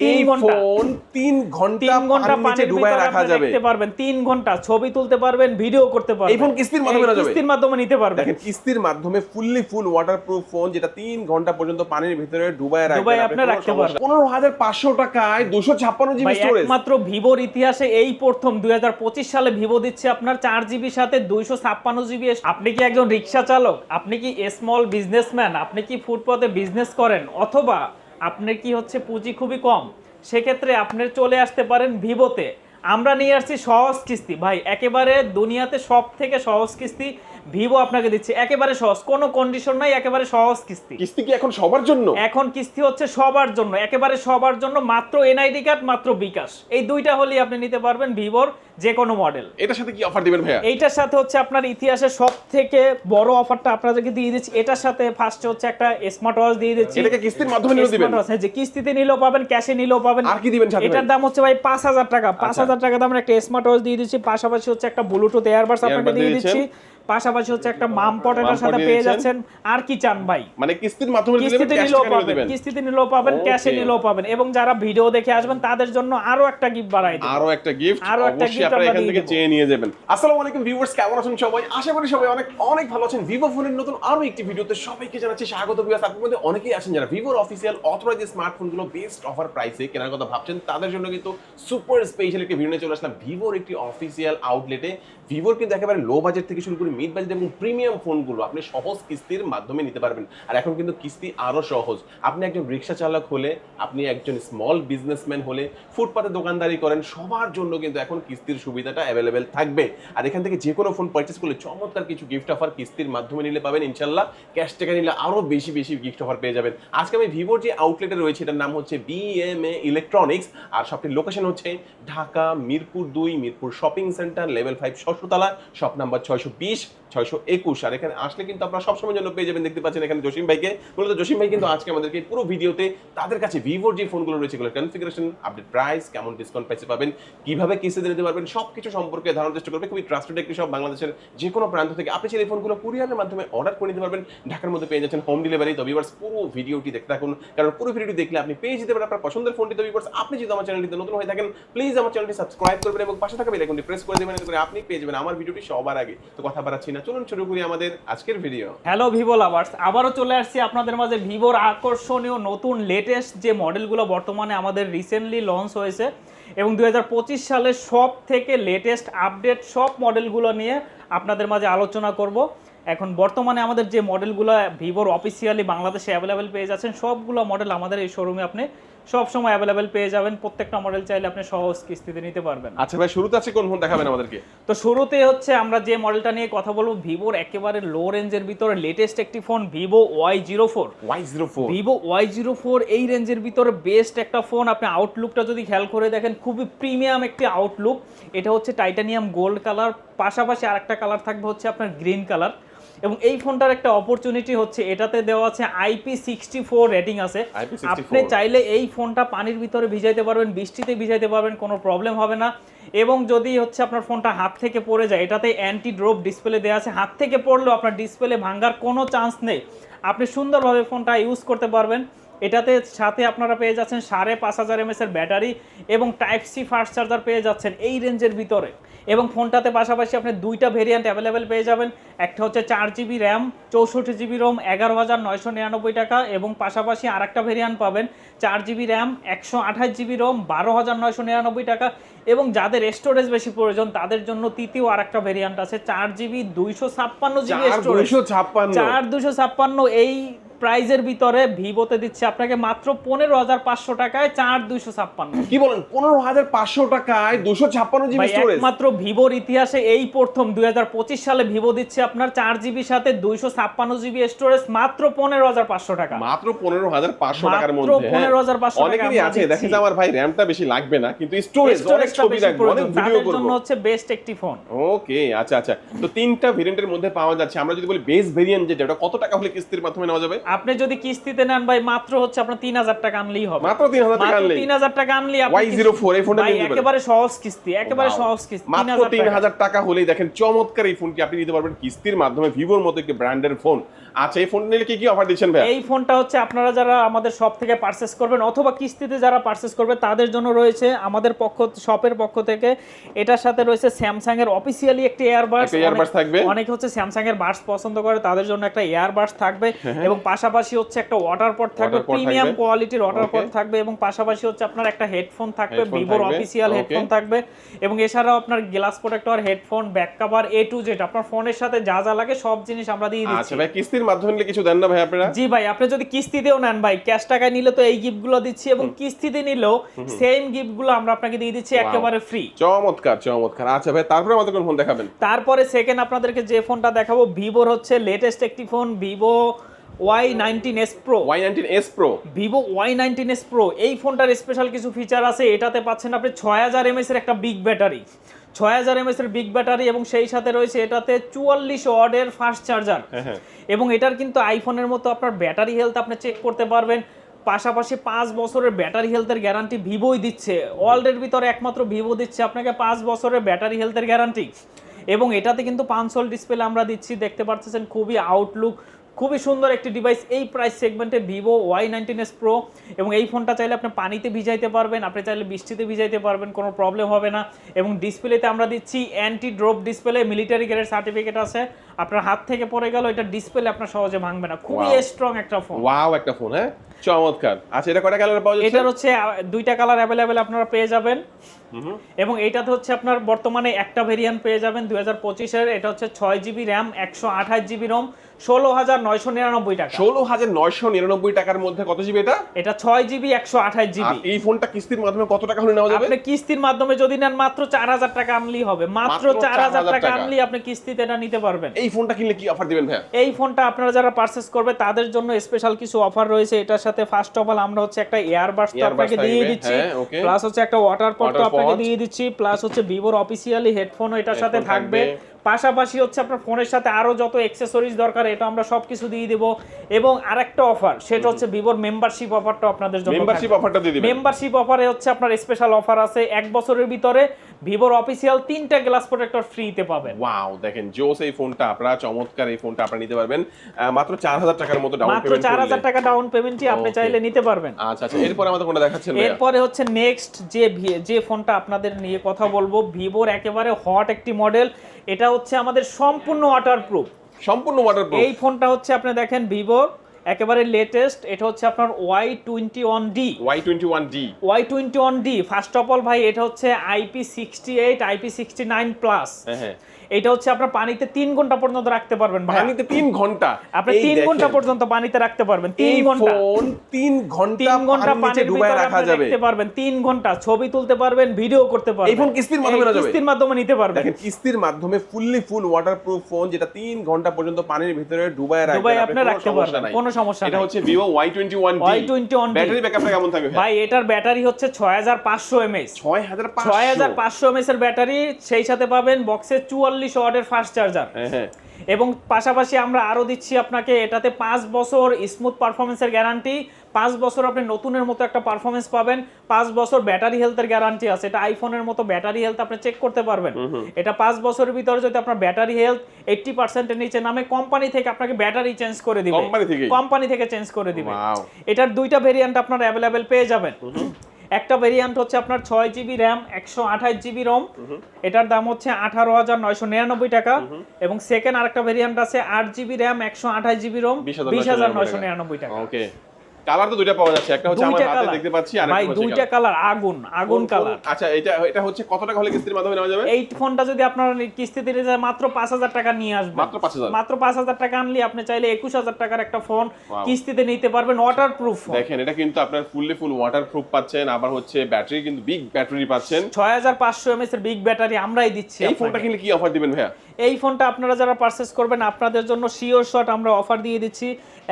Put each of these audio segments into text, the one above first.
তিন এই ঘণ্টা। ফোন তিন ঘণ্টা তিন ঘণ্টা পানির নিচে ডুবায় রাখা যাবে। দেখতে পারবেন তিন ঘণ্টা ছবি তুলতে পারবেন ভিডিও করতে পারবেন। এই ফোন কিস্তির মাধ্যমে এই যাবে? কিস্তির মাধ্যমে নিতে পারবেন। দেখেন কিস্তির মাধ্যমে ফুললি ফুল ওয়াটারপ্রুফ ফোন যেটা তিন ঘণ্টা পর্যন্ত পানির ভিতরে ডুবায় রাখবেন ডুবায় আপনি রাখতে পারবেন। পনেরো হাজার পাঁচশো টাকায় দুশো ছাপ্পান্ন জিবি স্টোরেজ একমাত্র ভিভোর ইতিহাসে এই প্রথম দুই হাজার পঁচিশ সালে ভিভো দিচ্ছে আপনার চার জিবির সাথে দুইশো ছাপ্পান্ন জিবি আপনি কি একজন রিক্সা চালক? আপনি কি স্মল বিজনেসম্যান আপনি কি ফুটপাতে বিজনেস করেন? অথবা আপনার কি হচ্ছে পুঁজি খুবই কম সেক্ষেত্রে আপনি চলে আসতে পারেন ভিভোতে। আমরা নিয়ে আসছি সহজ কিস্তি। ভাই একেবারে দুনিয়াতে সব থেকে সহজ কিস্তি ভিভো আপনাকে দিচ্ছে। একেবারে সহজ কোনো কন্ডিশন নাই একেবারে সহজ কিস্তি। কিস্তি কি এখন সবার জন্য? এখন কিস্তি হচ্ছে সবার জন্য একেবারে সবার জন্য মাত্র এনআইডি কার্ড মাত্র বিকাশ। এই দুইটা হলেই আপনি নিতে পারবেন ভিভোর যে কোনো মডেল এটার সাথে কি অফার দিবেন ভাইয়া? এইটার সাথে হচ্ছে আপনার ইতিহাসের সব থেকে বড় অফারটা আপনাদেরকে দিয়ে দিচ্ছি। এটার সাথে ফার্স্টে হচ্ছে একটা স্মার্ট ওয়াচ দিয়ে দিচ্ছি। এটাকে কিস্তির মাধ্যমে নিলেও দিবেন। হ্যাঁ, যে কিস্তিতে নিলেও পাবেন ক্যাশে নিলেও পাবেন। আর কি দিবেন সাথে এটার দাম হচ্ছে ভাই পাঁচ হাজার টাকা। পাঁচ আচ্ছা। হাজার টাকা দামের একটা স্মার্ট ওয়াচ দিয়ে দিচ্ছি। পাশাপাশি হচ্ছে একটা ব্লুটুথ এয়ারবাডস আপনাকে দিয়ে দিচ্ছি। পাশাপাশি হচ্ছে একটা মাম পট এটার Mum pod সাথে পেয়ে যাচ্ছেন। আর কি চান ভাই? মানে কিস্তির মাধ্যমে কিস্তিতে নিলেও পাবেন। কিস্তিতে নিলেও পাবেন ক্যাশে নিলেও পাবেন। এবং যারা ভিডিও দেখে আসবেন তাদের জন্য আরও একটা গিফট বাড়াই আরও একটা গিফট আরও একটা অবশ্যই আপনারা এখান থেকে চেয়ে নিয়ে যাবেন। আসসালামু আলাইকুম ভিউয়ার্স কেমন আছেন সবাই? আশা করি সবাই অনেক অনেক ভালো আছেন। ভিভো ফোনের নতুন আরও একটি ভিডিওতে সবাইকে জানাচ্ছি স্বাগত ভিউয়ার্স আপনাদের মধ্যে অনেকেই আছেন যারা ভিভোর অফিসিয়াল অথরাইজ স্মার্টফোনগুলো বেস্ট অফার প্রাইসে কেনার কথা ভাবছেন। তাদের জন্য কিন্তু সুপার স্পেশাল একটি ভিডিও নিয়ে চলে আসলাম। ভিভোর একটি অফিসিয়াল আউটলেটে ভিভোর কিন্তু একেবারে লো বাজেট থেকে শুরু করে মিড বাজেট এবং প্রিমিয়াম ফোনগুলো আপনি সহজ কিস্তির মাধ্যমে নিতে পারবেন। আর এখন কিন্তু কিস্তি আরও সহজ। আপনি একজন রিক্সা চালক হলে আপনি একজন স্মল বিজনেসম্যান হলে ফুটপাতে দোকানদারি করেন সবার জন্য কিন্তু এখন কিস্তির সুবিধাটা অ্যাভেলেবেল থাকবে। আর এখান থেকে যে কোনো ফোন পারচেস করলে চমৎকার কিছু গিফট অফার কিস্তির মাধ্যমে নিলে পাবেন। ইনশাল্লাহ ক্যাশ টাকা নিলে আরও বেশি বেশি গিফট অফার পেয়ে যাবেন। আজকে আমি ভিভোর যে আউটলেটে রয়েছে, এটার নাম হচ্ছে বিএমএ ইলেকট্রনিক্স আর শপটির লোকেশন হচ্ছে ঢাকা, মিরপুর দুই, Mirpur shopping centre level five ষষ্ঠতলা shop number ছয়শো বিশ, ছয়শো একুশ। আর এখানে আসলে কিন্তু আপনারা সবসময় জন্য পেয়ে যাবেন। দেখতে পাচ্ছেন এখানে জসিম ভাইকে। মূলত জসিম ভাই কিন্তু আজকে আমাদেরকে পুরো ভিডিওতে তাদের কাছে ভিভোর যে ফোনগুলো রয়েছে, এগুলোর কনফিগারেশন আপডেট প্রাইস কেমন ডিসকাউন্ট প্রাইসে পাবেন, কীভাবে কিস্তিতে নিতে পারবেন সবকিছু সম্পর্কে ধারণার চেষ্টা করবে খুবই ট্রাস্টেড একটি সব বাংলাদেশের যে কোনো প্রান্ত থেকে। আপনি সেই ফোনগুলো কুরিয়ারের মাধ্যমে অর্ডার করে নিতে পারবেন। ঢাকার মধ্যে পেয়ে যাচ্ছেন হোম ডেলিভারি তো ভিউয়ার্স পুরো ভিডিওটি দেখতে থাকুন। কারণ পুরো ভিডিওটি দেখলে আপনি পেয়ে যেতে পারেন আপনার পছন্দের ফোনটি তো ভিউয়ার্স আপনি যদি আমার চ্যানেলটিতে নতুন হয়ে থাকেন প্লিজ আমার চ্যানেলটি সাবস্ক্রাইব করবেন এবং পাশে থাকা বেল আইকনটি প্রেস করে দেবেন। করে আপনি পেয়ে যাবেন আমার ভিডিওটি সবার আগে। তো কথা বাড়াচ্ছি না। চলুন শুরু করি আমাদের আজকের ভিডিও হ্যালো ভিভো লাভার্স আবারও চলে আসছি আপনাদের মাঝে ভিভোর আকর্ষণীয় নতুন লেটেস্ট যে মডেলগুলো বর্তমানে আমাদের রিসেন্টলি লঞ্চ হয়েছে। এবং দুই সালের সব থেকে লেটেস্ট আপডেট সব মডেলগুলো নিয়ে আপনাদের মাঝে আলোচনা করব। এখন বর্তমানে আমাদের যে মডেলগুলো ভিভোর অফিসিয়ালি বাংলাদেশে অ্যাভেলেবেল পেয়ে যাচ্ছেন, সবগুলো মডেল আমাদের এই শোরুমে আপনি সব সময় অ্যাভেলেবেল পেয়ে যাবেন। প্রত্যেকটা মডেল চাইলে আপনি সহজ কিস্তিতে নিতে পারবেন। আচ্ছা ভাই শুরুতে আছে কোন ফোন দেখাবেন আমাদেরকে? তো শুরুতে হচ্ছে আমরা যে মডেলটা নিয়ে কথা বলব ভিভোর একেবারে লো রেঞ্জের ভিতরে লেটেস্ট একটি phone Vivo Y zero four Y zero four Vivo Y zero four এই রেঞ্জের ভিতরে বেস্ট একটা ফোন আপনি আউটলুকটা যদি খেয়াল করে দেখেন খুবই প্রিমিয়াম একটি আউটলুক এটা হচ্ছে টাইটানিয়াম গোল্ড কালার পাশাপাশি আরেকটা কালার থাকবে হচ্ছে আপনার গ্রিন কালার এবং এই ফোনটার একটা অপরচুনিটি হচ্ছে এটাতে দেওয়া আছে আইপি সিক্সটি ফোর রেটিং আছে। আপনি চাইলে এই ফোনটা পানির ভিতরে ভিজাইতে পারবেন বৃষ্টিতে ভিজাইতে পারবেন কোনো প্রবলেম হবে না। এবং যদি হচ্ছে আপনার ফোনটা হাত থেকে পড়ে যায় এটাতে অ্যান্টি ড্রপ ডিসপ্লে দেওয়া আছে। হাত থেকে পড়লেও আপনার ডিসপ্লে ভাঙার কোনো চান্স নেই। আপনি সুন্দরভাবে ফোনটা ইউজ করতে পারবেন। এটাতে সাথে আপনারা পেয়ে যাচ্ছেন সাড়ে পাঁচ হাজার এমএস এর ব্যাটারি এবং টাইপ সি ফাস্ট চার্জার পেয়ে যাচ্ছেন এই রেঞ্জের ভিতরে। এবং ফোনটাতে পাশাপাশি আপনি দুইটা ভেরিয়েন্ট অ্যাভেলেবেল পেয়ে যাবেন। একটা হচ্ছে চার জিবি র্যাম চৌষট্টি জিবি রোম এগারো হাজার নয়শো নিরানব্বই টাকা এবং পাশাপাশি আরেকটা ভেরিয়েন্ট পাবেন চার জিবি র্যাম একশো আঠাশ জিবি রোম বারো হাজার নয়শো নিরানব্বই টাকা এবং যাদের স্টোরেজ বেশি প্রয়োজন তাদের জন্য তৃতীয় আরেকটা ভেরিয়েন্ট আছে চার জিবি দুইশো ছাপ্পান্ন জিবি চার দুইশো ছাপ্পান্ন। এই প্রাইজের ভিতরে ভিভোতে দিচ্ছে আপনাকে মাত্র পনেরো হাজার পাঁচশো টাকায় চার দুইশো ছাপ্পান্ন। কি বলেন পনেরো হাজার পাঁচশো টাকায় দুশো ছাপ্পান্ন জিবি একমাত্র ভিভোর ইতিহাসে এই প্রথম দুই হাজার পঁচিশ সালে ভিভো দিচ্ছে আপনার চার জিবির সাথে দুইশো ছাপ্পান্ন জিবি স্টোরেজ মাত্র পনেরো হাজার পাঁচশো টাকা। মাত্র পনেরো হাজার পাঁচশো টাকার মধ্যে। 15,500 টাকা অনেকেরই আমরা আছে দিচ্ছি। যে আমার ভাই র্যামটা বেশি লাগবে না কিন্তু স্টোরেজ অনেক ছবি বেশি অনেক ভিডিও তাদের জন্য হচ্ছে বেস্ট একটি ফোন ওকে আচ্ছা আচ্ছা। তো তিনটা ভেরিয়েন্টের মধ্যে পাওয়া যাচ্ছে আমরা যদি বলি বেস ভেরিয়েন্ট যেটা ওটা কত টাকা হলে কিস্তির মাধ্যমে নেওয়া যাবে? আপনি যদি কিস্তিতে নেন ভাই মাত্র হচ্ছে আপনার তিন হাজার টাকা আনলেই হবে। মাত্র তিন হাজার টাকা আনলেই। টাকা আনলেই আপনি এই ফোনটা নিতে একেবারে সহজ কিস্তি একেবারে সহজ কিস্তি মাত্র তিন হাজার টাকা হলেই দেখেন চমৎকার এই ফোনটি আপনি নিতে পারবেন কিস্তির কিস্তির মাধ্যমে ভিভোর মতো একটি ব্র্যান্ডের ফোন আচ্ছা এই ফোন নিলে কি কি অফার দিচ্ছেন ভাই এই ফোনটা হচ্ছে আপনারা যারা আমাদের শপ থেকে পারচেস করবেন অথবা কিস্তিতে যারা পারচেস করবে তাদের জন্য রয়েছে আমাদের পক্ষ শপের পক্ষ থেকে। এটার সাথে রয়েছে স্যামসাং এর অফিসিয়ালি একটি এয়ারবাডস earbuds থাকবে। অনেকে হচ্ছে স্যামসাং এর বাডস পছন্দ করে তাদের জন্য একটা এয়ারবাডস থাকবে হ্যাঁ, এবং পাশাপাশি হচ্ছে একটা ওয়াটার পট থাকবে প্রিমিয়াম। কোয়ালিটির ওয়াটার পট থাকবে এবং পাশাপাশি হচ্ছে আপনার একটা হেডফোন থাকবে ভিভোর অফিসিয়াল হেডফোন থাকবে এবং এছাড়াও আপনার glass protector headphone back cover A to Z আপনার ফোনের সাথে যা যা লাগে সব জিনিস আমরা দিয়ে দিচ্ছি। আচ্ছা ভাই কিস্তির মাধ্যমে নিলে কিছু দেন না ভাই আপনারা? জি ভাই আপনি যদি কিস্তিতেও নেন ভাই ক্যাশ টাকায় নিলে তো এই গিফটগুলো দিচ্ছি এবং কিস্তিতে নিলেও সেম গিফটগুলো আমরা আপনাকে দিয়ে দিচ্ছি একেবারে ফ্রি চমৎকার চমৎকার। আচ্ছা ভাই তারপরে আমাদের কোন ফোন দেখাবেন? তারপরে সেকেন্ড আপনাদেরকে যে ফোনটা দেখাবো ভিভোর হচ্ছে লেটেস্ট একটি phone Vivo Y nineteen S pro Y nineteen S pro Vivo Y nineteen S pro এই ফোনটার স্পেশাল কিছু ফিচার আছে এটাতে পাচ্ছেন আপনি ছয় হাজার এমএস এর একটা বিগ ব্যাটারি ছয় হাজার এমএস এর বিগ ব্যাটারি এবং সেই সাথে রয়েছে এটাতে চুয়াল্লিশ ওয়ার্ডের ফাস্ট চার্জার এবং এটার কিন্তু আইফোনের মতো আপনার ব্যাটারি হেলথ আপনি চেক করতে পারবেন। পাশাপাশি পাঁচ বছরের ব্যাটারি হেলথের গ্যারান্টি ভিভোই দিচ্ছে। ওয়ার্ল্ডের ভিতরে একমাত্র ভিভো দিচ্ছে আপনাকে পাঁচ বছরের ব্যাটারি হেলথের গ্যারান্টি এবং এটাতে কিন্তু পাঁচশোল ডিসপ্লে আমরা দিচ্ছি দেখতে পাচ্ছেন খুবই আউটলুক খুবই সুন্দর একটি ডিভাইস এই প্রাইস সেগমেন্টে Vivo Y nineteen S pro এবং এই ফোনটা চাইলে আপনি পানিতে ভিজাইতে পারবেন আপনি চাইলে বৃষ্টিতে ভিজাইতে পারবেন কোনো প্রবলেম হবে না এবং ডিসপ্লেতে আমরা দিচ্ছি anti drop display military grade certificate আছে। আপনার হাত থেকে পড়ে গেল এটা ডিসপ্লে আপনার সহজে ভাঙবে না। খুবই স্ট্রং একটা ফোন ওয়াও একটা ফোন হ্যাঁ? চমৎকার। আচ্ছা এটা কয়টা কালার পাওয়া যাচ্ছে? এটার হচ্ছে দুইটা কালার অ্যাভেলেবেল আপনারা পেয়ে যাবেন। এবং এইটাতে হচ্ছে আপনার বর্তমানে একটা ভেরিয়েন্ট পেয়ে যাবেন দুই হাজার পঁচিশের। এটা হচ্ছে ছয় জিবি র্যাম একশো আঠাশ জিবি রোম ষোলো হাজার নয়শো নিরানব্বই টাকা। ষোলো হাজার নয়শো নিরানব্বই টাকার মধ্যে কত জিবি এটা? এটা ছয় জিবি একশো আঠাশ জিবি এই ফোনটা কিস্তির মাধ্যমে কত টাকা হলে নেওয়া যাবে? আপনি কিস্তির মাধ্যমে যদি নেন মাত্র চার হাজার টাকা আনলেই হবে। মাত্র চার হাজার টাকা। আনলেই আপনি কিস্তিতে এটা নিতে পারবেন। এই ফোনটা কিনলে কি অফার দিবেন ভাইয়া? এই ফোনটা আপনারা যারা পারচেস করবে তাদের জন্য স্পেশাল কিছু অফার রয়েছে। এটার সাথে ফার্স্ট অফ অল আমরা হচ্ছে একটা এয়ারবাডস তো আপনাকে দিয়ে দিচ্ছি। প্লাস হচ্ছে একটা ওয়াটার পট তো আপনাকে দিয়ে দিচ্ছি। প্লাস হচ্ছে ভিভোর অফিসিয়ালি হেডফোনও এটার সাথে থাকবে। পাশাপাশি হচ্ছে আপনার ফোনের সাথে আরও যত অ্যাক্সেসরিজ দরকার এটা আমরা সবকিছু দিয়ে দেবো। এবং আরেকটা অফার সেটা হচ্ছে ভিভোর মেম্বারশিপ অফারটা আপনাদের জন্য মেম্বারশিপ অফারটা দিয়ে দিবেন। মেম্বারশিপ অফারে হচ্ছে আপনার স্পেশাল অফার আছে এক বছরের ভিতরে। ভিভোর অফিসিয়াল তিনটা গ্লাস প্রোটেক্টর ফ্রিতে পাবেন। ওয়াও দেখেন জোস এই ফোনটা আপনারা চমৎকার এই ফোনটা আপনারা নিতে পারবেন। মাত্র চার হাজার টাকার মতো ডাউন মাত্র পেমেন্ট চার হাজার টাকা ডাউন পেমেন্টই আপনি চাইলে নিতে পারবেন। আচ্ছা আচ্ছা এরপর আমাদের কোনটা দেখাচ্ছেন এরপরে হচ্ছে নেক্সট যে ভি- যে ফোনটা আপনাদের নিয়ে কথা বলব ভিভোর একেবারে হট একটি মডেল এটা হচ্ছে আমাদের সম্পূর্ণ ওয়াটারপ্রুফ সম্পূর্ণ ওয়াটারপ্রুফ এই ফোনটা হচ্ছে আপনি দেখেন ভিভো একেবারে লেটেস্ট এটা হচ্ছে আপনার Y twenty one D Y twenty one D Y twenty one D first of all ভাই এটা হচ্ছে IP sixty eight IP sixty nine plus হ্যাঁ হ্যাঁ। এটা হচ্ছে আপনার পানিতে তিন ঘণ্টা পর্যন্ত রাখতে পারবেন পানিতে তিন ঘণ্টা? আপনি তিন ঘণ্টা পর্যন্ত পানিতে রাখতে পারবেন তিন ঘণ্টা। তিন ঘণ্টা তিন ঘণ্টা পানির নিচে ভিতরে রাখা যাবে। রাখতে পারবেন তিন ঘণ্টা ছবি তুলতে পারবেন ভিডিও করতে পারবেন। এই ফোন কিস্তির মাধ্যমে যাবে? কিস্তির মাধ্যমে নিতে পারবেন। দেখেন কিস্তির মাধ্যমে ফুললি ফুল ওয়াটারপ্রুফ ফোন যেটা তিন ঘণ্টা পর্যন্ত পানির ভিতরে ডুবাই রাখবেন ডুবাই আপনি রাখতে পারবেন কোনো সমস্যা নাই। এটা হচ্ছে টোয়েন্টি ওয়ান Y21D ব্যাটারি ব্যাকআপটা কেমন থাকবে ভাই? এটার ব্যাটারি হচ্ছে ছয় হাজার পাঁচশো এমএস ছয় হাজার ছয় হাজার পাঁচশো এমএস এর ব্যাটারি সেই সাথে পাবেন বক্সে চুয়াল্লিশ ওয়াটের ফাস্ট চার্জার এবং পাশাপাশি আমরা আরও দিচ্ছি আপনাকে এটাতে পাঁচ বছর স্মুথ পারফরমেন্সের গ্যারান্টি পাঁচ বছর আপনি নতুনের মতো একটা পারফরমেন্স পাবেন পাঁচ বছর ব্যাটারি হেলথের গ্যারান্টি আছে। এটা আইফোনের মতো ব্যাটারি হেলথ আপনি চেক করতে পারবেন। এটা পাঁচ বছরের ভিতরে যদি আপনার ব্যাটারি হেলথ এইটটি পার্সেন্টের নিচে নামে কোম্পানি থেকে আপনাকে ব্যাটারি চেঞ্জ করে দিবে। কোম্পানি থেকে চেঞ্জ করে দিবে। এটার দুইটা ভেরিয়েন্ট আপনার অ্যাভেলেবেল পেয়ে যাবেন। একটা ভেরিয়েন্ট হচ্ছে আপনার ছয় জিবি র্যাম একশো আঠাশ জিবি রম এটার দাম হচ্ছে আঠারো হাজার নয়শো নিরানব্বই টাকা। এবং সেকেন্ড আরেকটা ভেরিয়েন্ট আছে আট জিবি র্যাম একশো আঠাশ জিবি রম বিশ হাজার নয়শো নিরানব্বই টাকা। ওকে কালার তো দুইটা পাওয়া যাচ্ছে একটা হচ্ছে আমার হাতে দেখতে পাচ্ছি আর ভাই দুইটা কালার আগুন আগুন কালার আচ্ছা এটা এটা হচ্ছে কত টাকা হলে কিস্তির মাধ্যমে নেওয়া যাবে? এই ফোনটা যদি আপনার কিস্তিতে নিতে যায় মাত্র পাঁচ হাজার টাকা নিয়ে আসবেন। মাত্র 5,000 মাত্র পাঁচ হাজার টাকা আনলে আপনি চাইলে একুশ হাজার টাকার একটা ফোন কিস্তিতে নিতে পারবেন ওয়াটার প্রুফ ফোন দেখেন এটা কিন্তু আপনার ফুললি ফুল ওয়াটার প্রুফ পাচ্ছেন আবার হচ্ছে ব্যাটারি কিন্তু বিগ ব্যাটারি পাচ্ছেন। ছয় হাজার পাঁচশো এমএস এর বিগ ব্যাটারি আমরাই দিচ্ছি এই ফোনটা কিনলে কি অফার দিবেন ভাইয়া? এই ফোনটা আপনারা যারা পারচেস করবেন আপনাদের জন্য শিওর শট আমরা অফার দিয়ে দিচ্ছি।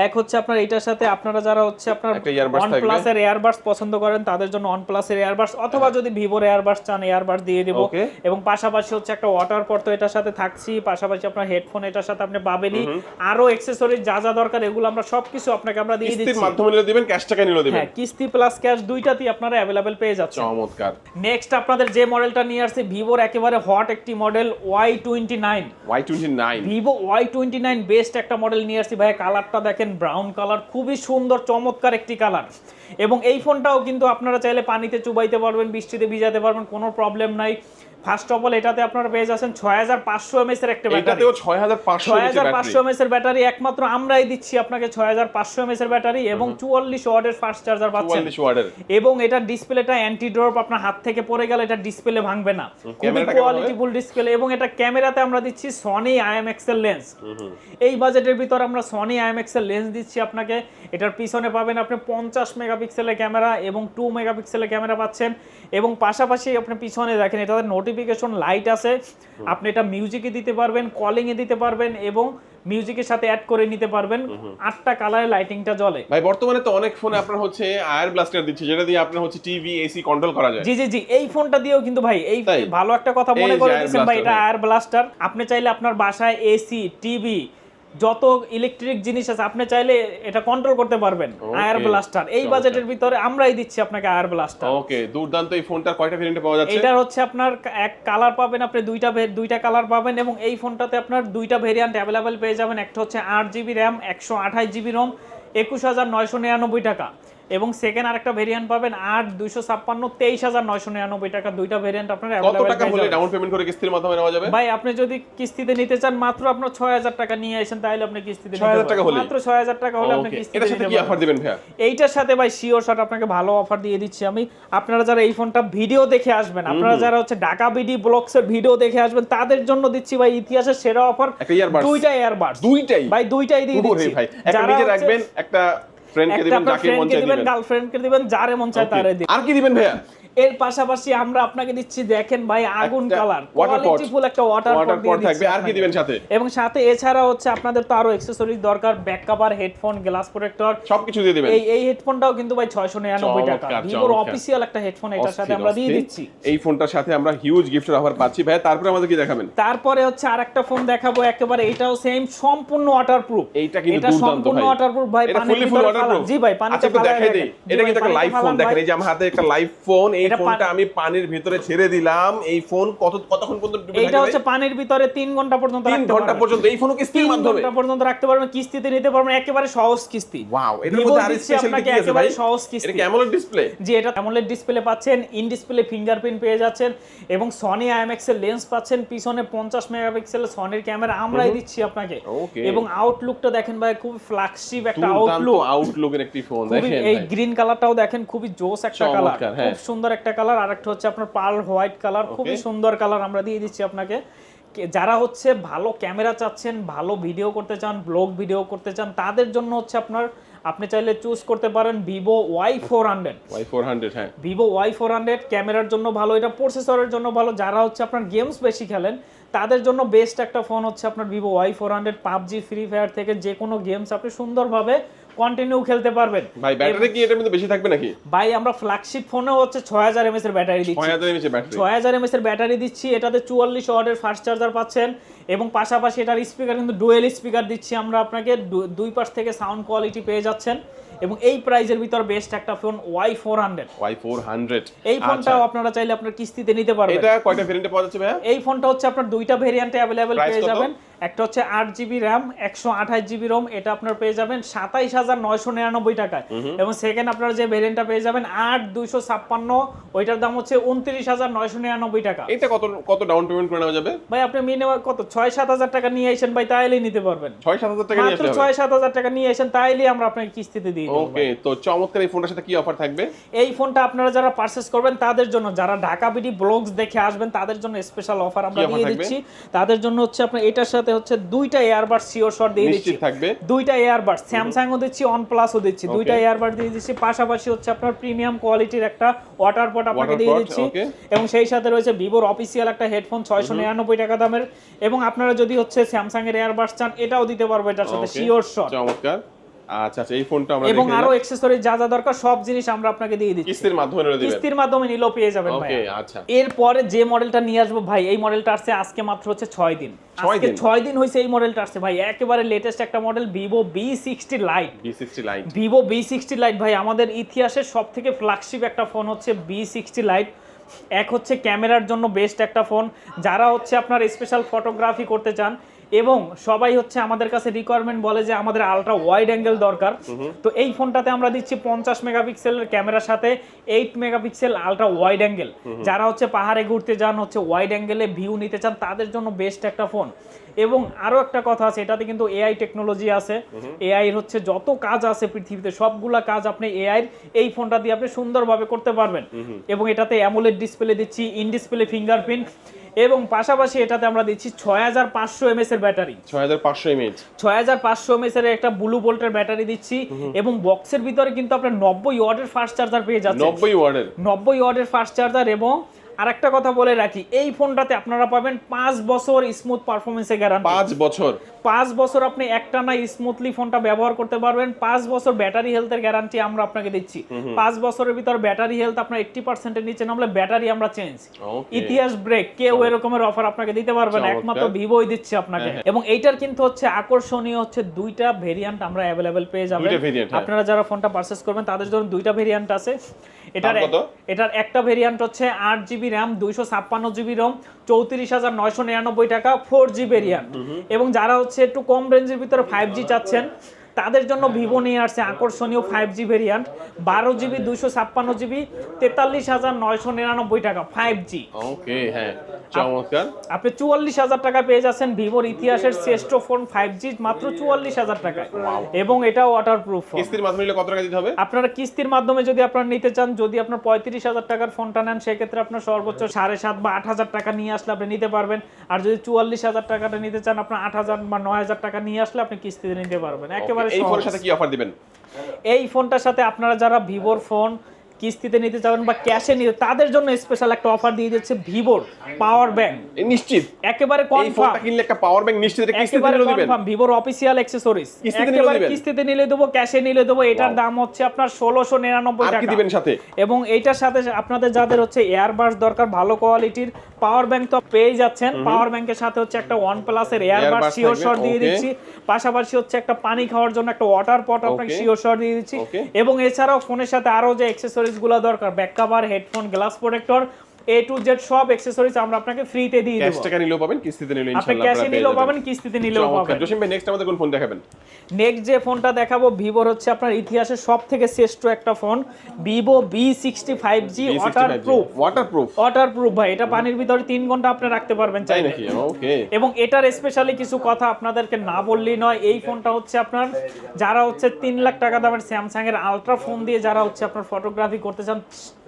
এক হচ্ছে আপনার এটার সাথে আপনারা যারা হচ্ছে আপনার ওয়ান। প্লাসের এয়ারবাডস পছন্দ করেন তাদের জন্য ওয়ান প্লাসের এয়ারবাডস অথবা যদি ভিভোর এয়ারবাডস চান এয়ারবাডস দিয়ে দেব। এবং পাশাপাশি হচ্ছে একটা ওয়াটার পট তো এটার সাথে থাকছি পাশাপাশি আপনার হেডফোন এটার সাথে আপনি পাবেনই আরও অ্যাকসেসরিজ যা যা দরকার এগুলো আমরা সবকিছু আপনাকে আমরা দিয়ে কিস্তির দিচ্ছি। মাধ্যমে নিলে দিবেন ক্যাশ টাকা নিলে দিবেন। হ্যাঁ কিস্তি প্লাস ক্যাশ দুইটাতেই আপনারা অ্যাভেলেবেল পেয়ে যাচ্ছেন। চমৎকার। নেক্সট আপনাদের যে মডেলটা নিয়ে আসছে ভিভোর একেবারে হট একটি model Y twenty nine nine Y twenty nine Vivo Y twenty nine best একটা মডেল নিয়ে আসছি ভাই। কালারটা দেখেন ব্রাউন কালার খুবই সুন্দর চমৎকার একটি কালার এবং এই ফোনটাও কিন্তু আপনারা চাইলে পানিতে চুবাইতে পারবেন বৃষ্টিতে ভিজাতে পারবেন কোনো প্রবলেম নাই। ফার্স্ট অফ অল এটাতে আপনারা পেয়ে যাচ্ছেন ছয় হাজার পাঁচশো এমএস এর একটা ব্যাটারি। এটাতেও ছয় হাজার পাঁচশো এমএস এর ব্যাটারি। একমাত্র আমরাই দিচ্ছি আপনাকে ছয় হাজার পাঁচশো এমএস এর ব্যাটারি এবং চুয়াল্লিশ ওয়াটের ফাস্ট চার্জার পাচ্ছেন। ওয়ার্ডের এবং এটার ডিসপ্লেটা অ্যান্টি ড্রপ আপনার হাত থেকে পড়ে গেলে এটা ডিসপ্লে ভাঙবে না। খুবই? কোয়ালিটিফুল ডিসপ্লে এবং এটা ক্যামেরাতে আমরা দিচ্ছি সনি আইএমএক্স এর লেন্স এই বাজেটের ভিতর আমরা সনি আইএমএক্স এর লেন্স দিচ্ছি আপনাকে। এটার পিছনে পাবেন আপনি পঞ্চাশ মেগাপিক্সেলের ক্যামেরা এবং টু মেগাপিক্সেলের ক্যামেরা পাচ্ছেন। এবং পাশাপাশি আপনি পিছনে দেখেন এটাতে নোটিফিকেশন লাইট আছে আপনি এটা মিউজিকে দিতে পারবেন কলিং এ দিতে পারবেন এবং মিউজিকের সাথে অ্যাড করে নিতে পারবেন। আটটা কালারে লাইটিংটা জ্বলে। ভাই বর্তমানে তো অনেক ফোনে আপনার হচ্ছে আয়ার ব্লাস্টার দিচ্ছে যেটা দিয়ে আপনার হচ্ছে টিভি এসি কন্ট্রোল করা যায়। জি জি জি এই ফোনটা দিয়েও কিন্তু ভাই এই? ভালো একটা কথা মনে করে দিয়েছেন ভাই এটা আয়ার ব্লাস্টার আপনি চাইলে আপনার বাসায় এসি টিভি যত ইলেকট্রিক জিনিস আছে আপনি চাইলে এটা কন্ট্রোল করতে পারবেন আয়ার ব্লাস্টার এই বাজেটের ভিতরে আমরাই দিচ্ছি আপনাকে আয়ার ব্লাস্টার ওকে দুর্দান্ত এই ফোনটার কয়টা ভেরিয়েন্টে পাওয়া যাচ্ছে? এটা হচ্ছে আপনার এক কালার পাবেন আপনি দুইটা দুইটা কালার পাবেন এবং এই ফোনটাতে আপনার দুইটা ভেরিয়েন্ট অ্যাভেলেবেল পেয়ে যাবেন। একটা হচ্ছে আট জিবি র্যাম একশো আঠাশ জিবি রোম একুশ হাজার নয়শো নিরানব্বই টাকা। এবং সেকেন্ড আরেকটা ভেরিয়েন্ট পাবেন আট দুইশো ছাপ্পান্ন তেইশ হাজার নয়শো নিরানব্বই টাকা। দুইটা ভেরিয়েন্ট আপনার কত টাকা হলে ডাউন পেমেন্ট করে কিস্তির মাধ্যমে নেওয়া যাবে? ভাই আপনি যদি কিস্তিতে নিতে চান মাত্র আপনার ছয় হাজার টাকা নিয়ে আসেন তাহলে আপনি কিস্তিতে নিতে 6,000 টাকা পারবেন। মাত্র ছয় হাজার টাকা হলে আপনি কিস্তিতে নিতে কি অফার দিবেন ভাইয়া? এইটার সাথে ভাই শিওর শট আপনাকে ভালো অফার দিয়ে দিচ্ছি আমি। আপনারা যারা এই ফোনটা ভিডিও দেখে আসবেন আপনারা যারা হচ্ছে ঢাকা বিডি ব্লগস এর ভিডিও দেখে আসবেন তাদের জন্য দিচ্ছি ভাই ইতিহাসের সেরা অফার? দুইটা এয়ারবাডস দুইটাই? ভাই দুইটাই দিয়ে দিচ্ছি। ভাই একটা নিজে রাখবেন একটা ফ্রেন্ডকে দিবেন যাকে মন চায় দিবেন দিবেন। গার্লফ্রেন্ডকে দিবেন যারে মন চায় তারে দিবেন। আর কি দিবেন ভাইয়া? এর পাশাপাশি আমরা আপনাকে দিচ্ছি দেখেন ভাই আগুন কালার pot। কোয়ালিটিফুল একটা ওয়াটার পট দিয়ে থাকবে। আর কি দিবেন সাথে? এবং সাথে এছাড়া হচ্ছে আপনাদের তো আরও অ্যাক্সেসরিজ দরকার back cover headphone glass protector সবকিছু দিয়ে দিবেন। এই এই হেডফোনটাও কিন্তু ভাই ছয়শো নিরানব্বই টাকা। ভিভোর। অফিসিয়াল একটা হেডফোন এটার সাথে আমরা দিয়ে দিচ্ছি। এই ফোনটার সাথে আমরা হিউজ গিফটের অফার পাচ্ছি। ভাই তারপরে আমাদের কি দেখাবেন? তারপরে হচ্ছে আরেকটা ফোন দেখাবো। একেবারে এটাও সেম সম্পূর্ণ ওয়াটারপ্রুফ এইটা কিন্তু এটা সম্পূর্ণ ভাই। ওয়াটারপ্রুফ ভাই পানির ফুল ভিতরে ওয়াটারপ্রুফ জি ভাই পানিতে দেখাই দেই। এটা কিন্তু একটা লাইভ ফোন দেখেন এই যে আমার হাতে একটা লাইভ ফোন এই এটা ফোনটা আমি পানির ভিতরে ছেড়ে দিলাম। এই ফোন কত কতক্ষণ পর্যন্ত ডুবে এইটা হচ্ছে পানির ভিতরে তিন ঘণ্টা পর্যন্ত তিন রাখতে ঘণ্টা পর্যন্ত এই কিস্তির মাধ্যমে? ঘণ্টা পর্যন্ত রাখতে পারবেন কিস্তিতে নিতে পারবেন একেবারে সহজ কিস্তি। ওয়াও এটার মধ্যে আর স্পেশাল কি আছে ভাই? সহজ কিস্তি। এটা কি অ্যামোলেড ডিসপ্লে যে এটা অ্যামোলেড ডিসপ্লে পাচ্ছেন ইন ডিসপ্লে ফিঙ্গারপ্রিন্ট পেয়ে যাচ্ছেন এবং সনি আইএমএক্স এর লেন্স পাচ্ছেন পিছনে পঞ্চাশ মেগাপিক্সেলের সনির ক্যামেরা আমরাই দিচ্ছি আপনাকে. এবং আউটলুকটা দেখেন ভাই খুব ফ্ল্যাগশিপ একটা আউটলুক আউটলুকের একটি ফোন দেখেন এই। গ্রিন কালারটাও দেখেন খুবই জোস একটা কালার হ্যাঁ। খুব সুন্দর একটা কালার আর একটা হচ্ছে আপনার পার্ল হোয়াইট কালার খুবই সুন্দর কালার আমরা দিয়ে দিচ্ছি আপনাকে। যারা হচ্ছে ভালো ক্যামেরা চাচ্ছেন ভালো ভিডিও করতে চান ব্লগ ভিডিও করতে চান তাদের জন্য হচ্ছে আপনার আপনি চাইলে চুজ করতে পারেন Vivo Y four hundred Y four hundred হ্যাঁ। ভিভো ওয়াই ফোর হান্ড্রেড ক্যামেরার জন্য ভালো এটা প্রসেসরের জন্য ভালো। যারা হচ্ছে আপনার গেমস বেশি খেলেন তাদের জন্য বেস্ট একটা ফোন হচ্ছে আপনার Vivo Y four hundred PUBG free fire থেকে যে কোনো গেমস আপনি সুন্দরভাবে কন্টিনিউ খেলতে পারবেন। ভাই ব্যাটারি কি এটার মধ্যে বেশি থাকবে নাকি? ভাই আমরা ফ্ল্যাগশিপ ফোনেও হচ্ছে ছয় হাজার এমএস এর ব্যাটারি দিচ্ছি। ছয় হাজার এমএচের ব্যাটারি ছয় হাজার এমএস এর ব্যাটারি দিচ্ছি। এটাতে চুয়াল্লিশ ওয়াটের ফাস্ট চার্জার পাচ্ছেন এবং পাশাপাশি এটার স্পিকার কিন্তু ডুয়েল স্পিকার দিচ্ছি আমরা আপনাকে। দুই পাশ থেকে সাউন্ড কোয়ালিটি পেয়ে যাচ্ছেন এবং এই প্রাইজের ভিতর বেস্ট একটা phone Y four hundred Y four hundred এই ফোনটাও আপনারা চাইলে আপনার কিস্তিতে নিতে পারবেন। আচ্ছা। এটা কয়টা ভেরিয়েন্টে পাওয়া যাচ্ছে ভাইয়া? এই ফোনটা হচ্ছে আপনার দুইটা ভেরিয়েন্টে অ্যাভেলেবেল পেয়ে যাবেন। একটা হচ্ছে আট জিবি র্যাম একশো আঠাশ জিবি রোম এটা আপনার পেয়ে যাবেন সাতাইশ হাজার নয়শো নিরানব্বই টাকায়। এবং সেকেন্ড আপনার যে ভেরিয়েন্টটা পেয়ে যাবেন আট দুইশো ছাপ্পান্ন ওইটার দাম হচ্ছে উনত্রিশ হাজার নয়শো নিরানব্বই টাকা। এটা কত কত ডাউন পেমেন্ট করে নেওয়া যাবে? ভাই আপনি মিনিমাম কত ছয় সাত হাজার টাকা নিয়ে আসেন ভাই তাইলেই নিতে পারবেন। ছয় সাত হাজার টাকা মাত্র ছয় সাত হাজার টাকা নিয়ে আসেন তাইলেই আমরা আপনাকে কিস্তিতে দিই ওকে তো চমৎকার এই ফোনটার সাথে কি অফার থাকবে? এই ফোনটা আপনারা যারা পারচেস করবেন তাদের জন্য যারা ঢাকা বিডি ব্লগস দেখে আসবেন তাদের জন্য স্পেশাল অফার আমরা দিয়ে দিচ্ছি। তাদের জন্য হচ্ছে আপনার এটার সাথে হচ্ছে দুইটা এয়ারবার্ড সিওর শট দিয়ে দিচ্ছি। দুইটা থাকবে। দুইটা ও স্যামসাংও দিচ্ছি অন ও দিচ্ছি দুইটা এয়ারবার্ড দিয়ে দিচ্ছি পাশাপাশি হচ্ছে আপনার প্রিমিয়াম কোয়ালিটির একটা ওয়াটার পট আপনাকে দিয়ে দিচ্ছি। এবং সেই সাথে রয়েছে ভিভোর অফিসিয়াল একটা হেডফোন ছয়শো নিরানব্বই টাকা দামের। এবং আপনারা যদি হচ্ছে স্যামসাং এর এয়ারবাডস চান এটাও দিতে পারব এটার সাথে সিওর শট চমৎকার। আচ্ছা আচ্ছা এই ফোনটা আমরা এবং আরও। অ্যাক্সেসরি যা যা দরকার সব জিনিস আমরা আপনাকে দিয়ে দিচ্ছি। কিস্তির মাধ্যমে নিয়ে দিবেন। কিস্তির মাধ্যমে নিলেও পেয়ে যাবেন ভাই ওকে আচ্ছা। এরপরে যে মডেলটা নিয়ে আসব ভাই এই মডেলটা আসছে আজকে মাত্র হচ্ছে ছয় দিন। আজকে দিন? ছয় দিন হয়েছে এই মডেলটা আসছে ভাই। একেবারে লেটেস্ট একটা model Lite V sixty Lite Vivo V sixty Lite ভাই আমাদের ইতিহাসের সব থেকে ফ্ল্যাগশিপ একটা ফোন হচ্ছে বি সিক্সটি লাইট এক হচ্ছে ক্যামেরার জন্য বেস্ট একটা ফোন যারা হচ্ছে আপনার স্পেশাল ফটোগ্রাফি করতে চান এবং সবাই হচ্ছে আমাদের কাছে রিকোয়ারমেন্ট বলে যে আমাদের আলট্রা ওয়াইড অ্যাঙ্গেল দরকার। তো এই ফোনটাতে আমরা দিচ্ছি পঞ্চাশ মেগাপিক্সেলের ক্যামেরার সাথে eight megapixel ultra wide angle যারা হচ্ছে পাহাড়ে ঘুরতে যান হচ্ছে ওয়াইড অ্যাঙ্গেলে ভিউ নিতে চান তাদের জন্য বেস্ট একটা ফোন এবং আরও একটা কথা আছে এটাতে কিন্তু এআই টেকনোলজি আছে। এআই হচ্ছে যত কাজ আছে পৃথিবীতে সবগুলা কাজ আপনি এআই এই ফোনটা দিয়ে আপনি সুন্দরভাবে করতে পারবেন। এবং এটাতে অ্যামোলেড ডিসপ্লে দিচ্ছি ইন ডিসপ্লে ফিঙ্গারপ্রিন্ট এবং পাশাপাশি এটাতে আমরা দিচ্ছি ছয় হাজার পাঁচশো এর ব্যাটারি। ছয় হাজার পাঁচশো ছয় হাজার পাঁচশো এর একটা ব্লু বোল্টের ব্যাটারি দিচ্ছি এবং বক্সের ভিতরে কিন্তু আপনার নব্বই ওয়াটের ফাস্ট চার্জার পেয়ে যাচ্ছেন। নব্বই ওয়ার্ডের নব্বই ওয়াটের ফাস্ট চার্জার এবং আরেকটা কথা বলে রাখি এই ফোনটাতে আপনারা পাবেন পাঁচ বছর স্মুথ পারফরমেন্সের গ্যারান্টি পাঁচ বছর। পাঁচ বছর আপনি একটানা স্মুথলি ফোনটা ব্যবহার করতে পারবেন পাঁচ বছর ব্যাটারি হেলথের গ্যারান্টি আমরা আপনাকে দিচ্ছি। পাঁচ বছরের ভিতর ব্যাটারি হেলথ আপনার এইটটি পার্সেন্টের নিচে নামলে ব্যাটারি আমরা চেঞ্জ. ইতিহাস ব্রেক কেউ এরকমের অফার আপনাকে দিতে পারবে না একমাত্র ভিভোই দিচ্ছে আপনাকে। হ্যাঁ, এবং এইটার কিন্তু হচ্ছে আকর্ষণীয় হচ্ছে দুইটা ভেরিয়েন্ট আমরা অ্যাভেলেবেল পেয়ে যাবেন। হ্যাঁ। আপনারা যারা ফোনটা পারচেস করবেন তাদের জন্য দুইটা ভেরিয়েন্ট আছে। এটার এটার একটা ভেরিয়েন্ট হচ্ছে আট জিবি র্যাম দুইশো ছাপ্পান্ন জিবি রোম চৌত্রিশ হাজার নয়শো নিরানব্বই টাকা ফোর জি ভেরিয়েন্ট এবং যারা হচ্ছে একটু কম রেঞ্জের ভিতরে ফাইভ জি চাচ্ছেন তাদের জন্য ভিভো নিয়ে আসছে আকর্ষণীয় ফাইভ জি ভেরিয়েন্ট বারো জিবি দুইশো ছাপ্পান্ন জিবি তেতাল্লিশ হাজার নয়শো নিরানব্বই টাকা ফাইভ জি ওকে হ্যাঁ চমৎকার। আপনি চুয়াল্লিশ হাজার টাকা পেয়ে যাচ্ছেন ভিভোর ইতিহাসের শ্রেষ্ঠ ফোন ফাইভ জি মাত্র চুয়াল্লিশ হাজার টাকায়। এবং এটা ওয়াটার প্রুফ কিস্তির মাধ্যমে নিলে কত টাকা দিতে হবে? আপনারা কিস্তির মাধ্যমে যদি আপনারা নিতে চান যদি আপনার পঁয়ত্রিশ হাজার টাকার ফোনটা নেন সেক্ষেত্রে আপনার সর্বোচ্চ সাড়ে সাত বা আট হাজার টাকা নিয়ে আসলে আপনি নিতে পারবেন। আর যদি চুয়াল্লিশ হাজার টাকাটা নিতে চান আপনার আট হাজার বা নয় হাজার টাকা নিয়ে আসলে আপনি কিস্তিতে নিতে পারবেন। একেবারে এই ফোনের সাথে কি অফার দিবেন? এই ফোনটার সাথে আপনারা যারা ভিভোর ফোন কিস্তিতে নিতে চাবেন বা ক্যাশে নিতে তাদের জন্য স্পেশাল একটা অফার দিয়ে দিচ্ছে ভিভোর পাওয়ার ব্যাংক নিশ্চিত। একেবারে কনফার্ম কিনলে একটা পাওয়ার ব্যাংক নিশ্চিত কিস্তিতে নিলেও দিবেন। কনফার্ম ভিভোর অফিসিয়াল অ্যাক্সেসরিজ কিস্তিতে একেবারে দিবেন? কিস্তিতে নিলে দেবো ক্যাশে নিলে দেবো এটার দাম হচ্ছে আপনার ষোলোশো নিরানব্বই আর কি দিবেন সাথে? এবং এইটার সাথে আপনাদের যাদের হচ্ছে এয়ারবাস দরকার ভালো কোয়ালিটির পাওয়ার ব্যাংক তো পেয়ে যাচ্ছেন। পাওয়ার ব্যাংকের সাথে হচ্ছে একটা ওয়ান প্লাসের এয়ারবাস Earbuds শিওর শট দিয়ে দিচ্ছি। পাশাপাশি হচ্ছে একটা পানি খাওয়ার জন্য একটা ওয়াটার পট আপনাকে. শিওর শট দিয়ে দিচ্ছি। এবং এছাড়াও ফোনের সাথে আরও যে অ্যাক্সেসরিজ গুলো দরকার back cover headphone glass protector A to Z সব অ্যাক্সেসরিজ আমরা আপনাকে ফ্রিতে দিয়ে দেব। ক্যাশ টাকা নিলেও পাবেন? কিস্তিতে নিলেও ইনশাআল্লাহ আপনি ক্যাশে নিলেও পাবেন কিস্তিতে নিলেও পাবেন। জসিম ভাই নেক্সট আমাদের কোন ফোন দেখাবেন? নেক্সট যে ফোনটা দেখাবো ভিভোর হচ্ছে আপনার ইতিহাসের সব থেকে শ্রেষ্ঠ একটা phone Vivo V sixty five G waterproof waterproof waterproof ভাই এটা পানির ভিতরে তিন ঘণ্টা আপনি রাখতে পারবেন চাই নাকি? ওকে এবং এটার স্পেশালি কিছু কথা আপনাদেরকে না বললেই নয় এই ফোনটা হচ্ছে আপনার যারা হচ্ছে তিন লাখ টাকা দামের স্যামসাং এর আলট্রা ফোন দিয়ে যারা হচ্ছে আপনার ফটোগ্রাফি করতে চান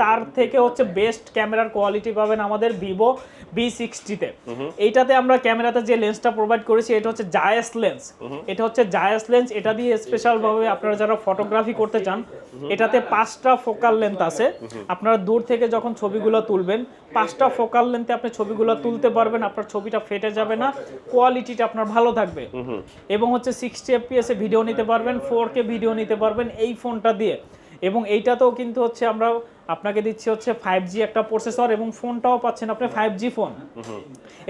তার থেকে হচ্ছে বেস্ট ক্যামেরার কোয়ালিটি পাবেন আমাদের ভিভো বি সিক্সটিতে এইটাতে আমরা ক্যামেরাতে যে লেন্সটা প্রোভাইড করেছি, এটা হচ্ছে জায়াস লেন্স এটা হচ্ছে জায়াস লেন্স এটা দিয়ে স্পেশাল ভাবে আপনারা যারা ফটোগ্রাফি করতে চান, এটাতে পাঁচটা ফোকাল লেন্থ আছে। আপনারা দূর থেকে যখন ছবিগুলো তুলবেন, পাঁচটা ফোকাল লেন্থে আপনি ছবিগুলো তুলতে পারবেন, আপনার ছবিটা ফেটে যাবে না কোয়ালিটিটা আপনার ভালো থাকবে। এবং হচ্ছে সিক্সটি এফপিএস ভিডিও নিতে পারবেন ফোর কে ভিডিও নিতে পারবেন, এই ফোনটা দিয়ে। এবং এইটাতেও কিন্তু হচ্ছে আমরা আপনাকে দিচ্ছি হচ্ছে ফাইভ জি একটা প্রসেসর এবং ফোনটাও পাচ্ছেন আপনি ফাইভ জি ফোন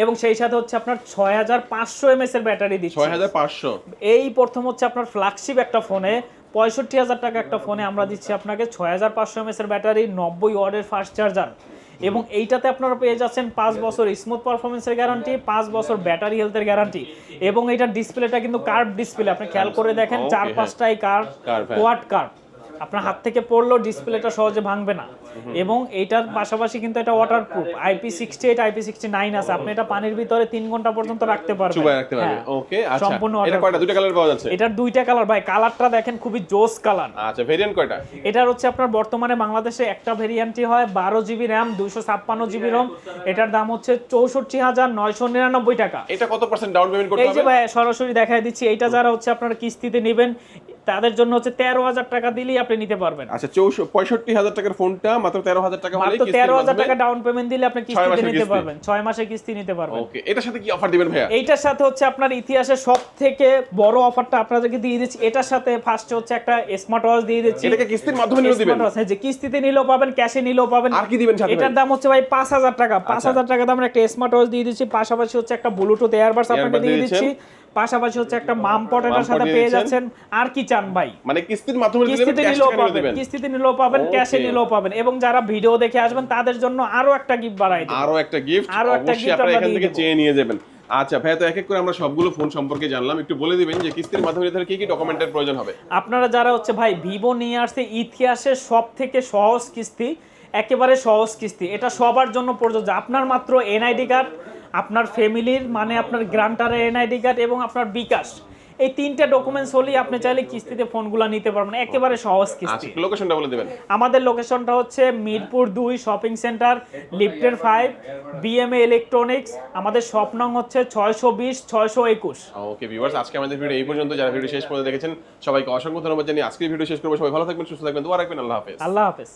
এবং সেই সাথে হচ্ছে আপনার ছয় হাজার পাঁচশো এমএস এর ব্যাটারি দিচ্ছি। ছয় হাজার পাঁচশো। এই প্রথম হচ্ছে আপনার ফ্ল্যাগশিপ একটা ফোনে পঁয়ষট্টি হাজার টাকা একটা ফোনে আমরা দিচ্ছি আপনাকে ছয় হাজার পাঁচশো এমএস এর ব্যাটারি নব্বই ওয়ার্ডের ফাস্ট চার্জার এবং এইটাতে আপনারা পেয়ে যাচ্ছেন পাঁচ বছর স্মুথ পারফরমেন্সের গ্যারান্টি পাঁচ বছর ব্যাটারি হেলথের গ্যারান্টি এবং এটার ডিসপ্লেটা কিন্তু কার্ভ ডিসপ্লে আপনি খেয়াল করে দেখেন চার। পাঁচটাই কার্ভ। কোয়াড কার্ভ আপনার হাত থেকে পড়লেও ডিসপ্লেটা সহজে ভাঙবে না। এবং এইটার পাশাপাশি কিন্তু এটা waterproof IP sixty eight IP sixty nine আছে। আপনি এটা পানির ভিতরে তিন ঘণ্টা পর্যন্ত রাখতে পারবেন। রাখতে হ্যাঁ। ওকে আচ্ছা। সম্পূর্ণ এটা কয়টা? দুটো কালার পাওয়া যাচ্ছে? এটার দুইটা কালার ভাই কালারটা দেখেন খুবই জোস কালার আচ্ছা ভেরিয়েন্ট কয়টা? এটার হচ্ছে আপনার বর্তমানে বাংলাদেশে একটা ভেরিয়েন্টই হয় বারো জিবি র্যাম দুইশো ছাপ্পান্ন জিবি রম এটার দাম হচ্ছে চৌষট্টি হাজার নয়শো নিরানব্বই টাকা। এটা কত পার্সেন্ট ডাউন পেমেন্ট করতে এই যে ভাই সরাসরি দেখাই দিচ্ছি। এটা যারা হচ্ছে আপনারা কিস্তিতে নেবেন তাদের জন্য হচ্ছে তেরো হাজার টাকা দিলেই আপনি নিতে পারবেন। আচ্ছা পঁয়ষট্টি হাজার টাকার ফোনটা মাত্র তেরো হাজার টাকা মাত্র তেরো হাজার টাকা ডাউন পেমেন্ট দিলে আপনি কিস্তিতে নিতে পারবেন মাসে কিস্তি নিতে পারবেন। ওকে এটার সাথে কি অফার দিবেন ভাইয়া? এইটার সাথে হচ্ছে আপনার ইতিহাসের সব থেকে বড় অফারটা আপনাদেরকে দিয়ে দিচ্ছি। এটার সাথে ফার্স্টে হচ্ছে একটা স্মার্ট ওয়াচ দিয়ে দিচ্ছি। এটাকে কিস্তির মাধ্যমে নিলেও দিবেন। হ্যাঁ, যে কিস্তিতে নিলেও পাবেন ক্যাশে নিলেও পাবেন। আর কি দিবেন সাথে এটার দাম হচ্ছে ভাই পাঁচ হাজার টাকা। পাঁচ আচ্ছা। হাজার টাকা দামের একটা স্মার্ট ওয়াচ দিয়ে দিচ্ছি। পাশাপাশি হচ্ছে একটা ব্লুটুথ এয়ারবাডস আপনাকে দিয়ে দিচ্ছি। পাশাপাশি হচ্ছে একটা মাম পট এটার Mum pot সাথে পেয়ে যাচ্ছেন আর কি চান ভাই? মানে কিস্তির মাধ্যমে কিস্তিতে নিলেও পাবেন কিস্তিতে নিলেও পাবেন ক্যাশে নিলেও পাবেন। এবং যারা ভিডিও দেখে আসবেন তাদের জন্য আরও একটা গিফট বাড়াই দেব। আরও একটা গিফট আরও একটা gift আপনারা এখান থেকে চেয়ে নিয়ে যাবেন। আচ্ছা ভাইয়া তো এক এক করে আমরা সবগুলো ফোন সম্পর্কে জানলাম। একটু বলে দিবেন যে কিস্তির মাধ্যমে নিতে কি কি ডকুমেন্টের প্রয়োজন হবে। আপনারা যারা হচ্ছে ভাই ভিভো নিয়ে আসছে ইতিহাসের সব থেকে সহজ কিস্তি একেবারে সহজ কিস্তি। এটা সবার জন্য প্রযোজ্য। আপনার মাত্র এনআইডি কার্ড আপনার ফ্যামিলির মানে আপনার গ্রান্টারের এনআইডি কার্ড এবং আপনার বিকাশ। এই তিনটে ডকুমেন্টস হলেই আপনি চাইলে কিস্তিতে ফোনগুলো নিতে পারবেন। একেবারে সহজ কিস্তি। আচ্ছা লোকেশনটা বলে দিবেন। আমাদের লোকেশনটা হচ্ছে মিরপুর দুই শপিং সেন্টার লিফটের ফাইভ বিএমএ ইলেকট্রনিক্স আমাদের শপ নং হচ্ছে ছয়শো বিশ ছয়শো একুশ। ওকে ভিউয়ার্স আজকে আমাদের ভিডিও এই পর্যন্ত। যারা ভিডিও শেষ পর্যন্ত দেখেছেন সবাইকে অসংখ্য ধন্যবাদ জানিয়ে আজকের ভিডিও শেষ করব। সবাই ভালো থাকবেন সুস্থ থাকবেন দোয়া রাখবেন আল্লাহ হাফেজ। আল্লাহ হাফেজ।